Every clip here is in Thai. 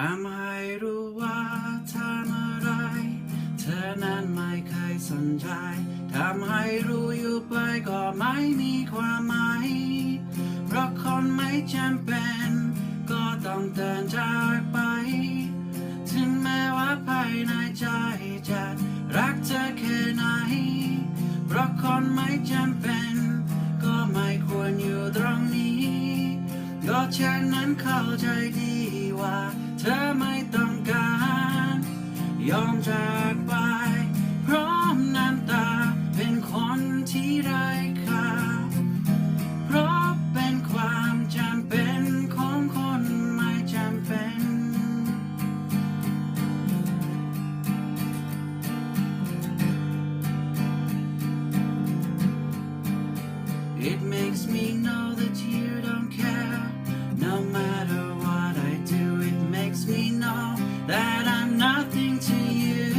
ทำให้รู้ว่าทำอะไร เธอนั้นไม่เคยสนใจ ทำให้รู้อยู่ไปก็ไม่มีความหมาย เพราะคนไม่จำเป็น ก็ต้องเดินจากไป ถึงแม้ว่าภายในใจจะรักเธอแค่ไหน เพราะคนไม่จำเป็น ก็ไม่ควรอยู่ตรงนี้ ก็ฉันนั้นเข้าใจดี ว่า เธอไม่ต้องการ ยอมจากไป พร้อมน้ำตา เป็นคนที่ไร้ค่าเพราะเป็นความจำเป็นของคนไม่จำเป็น It makes me know To you.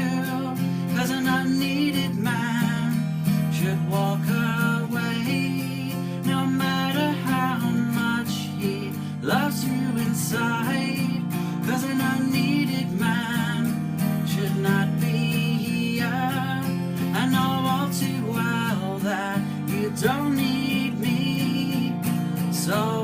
Cause an unneeded man should walk away. No matter how much he loves you inside. Cause an unneeded man should not be here. I know all too well that you don't need me. So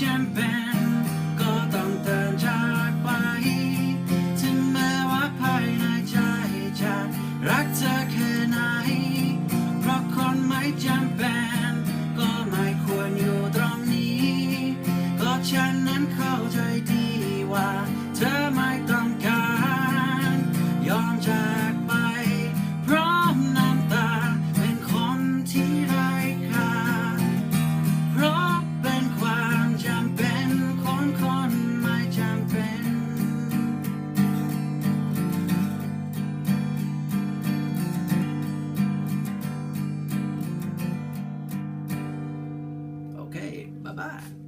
จำเป็นก็ต้องเดินจากไป ถึงแม้ว่าภายในใจจะรักเธอแค่ไหน เพราะคนไม่จำเป็นก็ไม่ควรอยู่ตรงนี้ ก็ฉัน mine.